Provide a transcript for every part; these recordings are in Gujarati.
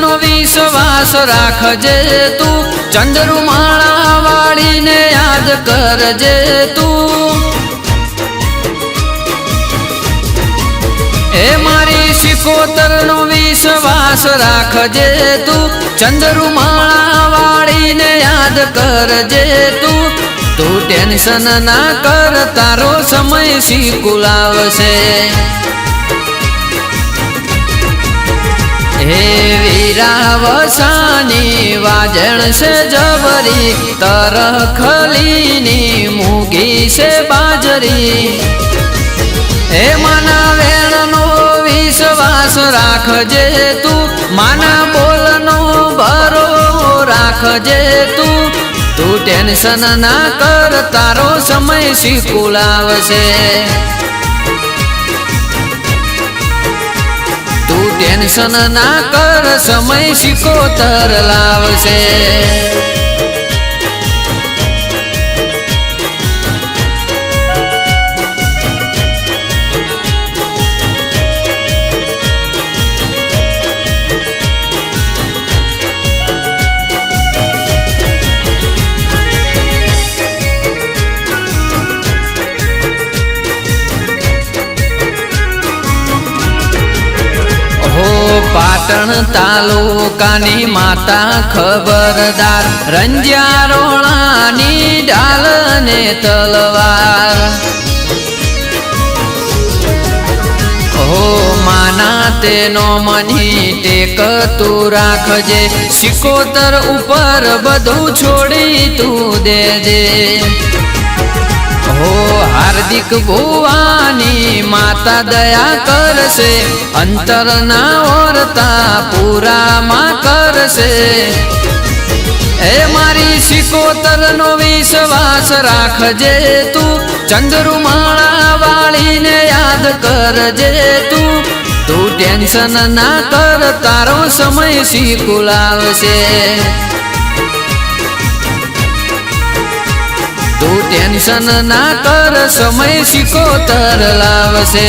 નો વિશ્વાસ રાખજે તું. ચંદ્રુમાળા વાળીને યાદ કરજે તું. એ મારી શિકોતર નો વિશ્વાસ રાખજે તું. ચંદ્રુમાળા વાળીને યાદ કરજે તું. તું ટેન્શન ના કર, તારો સમય શીકુલાવશે વીરાવસાની વાજણ છે જબરી તરખલીની મૂગી છે બાજરી. હે માના વેણનો વિશ્વાસ રાખજે તું, માના બોલનો ભરો રાખજે તું. તું ટેન્શન ના કર, તારો સમય શીકુલાવશે તું ટેન્શન ના કર સમય શીકોતર લાવશે. પાટણ તાલુકાની માતા ખબરદાર. રંજ્યારોણાની ડાલ ને તલવાર. હો માના, તેનો મની ટેક તું રાખજે. સિકોતર ઉપર બધું છોડી તું દેજે. હાર્દિક ભુવાની માતા દયા કરશે, અંતરના ઓરતા પૂરામાં કરશે. હે મારી શિકોતર નો વિશ્વાસ રાખજે તું ચંદ્રુમાળા વાળીને યાદ કરજે તું. તું ટેન્શન ના કર, તારો સમય શીકુલાવશે તું ટેન્શન ના કર સમય શીકોતર લાવશે.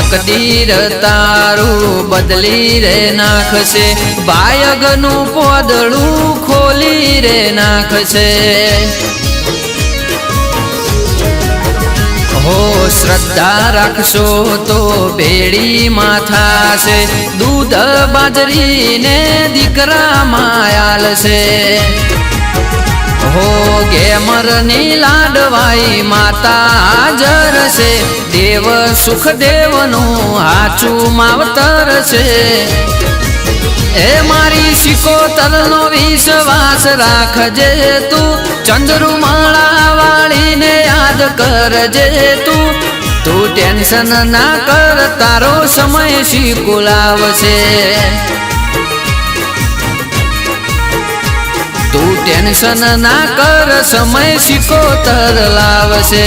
તકદીર તારું બદલી રે નાખશે. બાયગનું પોદળું ખોલી રે નાખશે. હો, શ્રદ્ધા રાખશો તો ભેડી માથા છે દૂધ બાજરીને માયાલ આલશે હો ગેમરની લાડવાઈ માતા હાજર છે. દેવ સુખદેવનું હાચું માવતર છે. એ મારી સિકોતરનો વિશ્વાસ રાખજે તું. ચંદ્રુમાળા વાળીને યાદ કરજે તું. તું ટેન્શન ના કર, તારો સમય શીકુલાવશે તું ટેન્શન ના કર સમય સિકોતર લાવશે.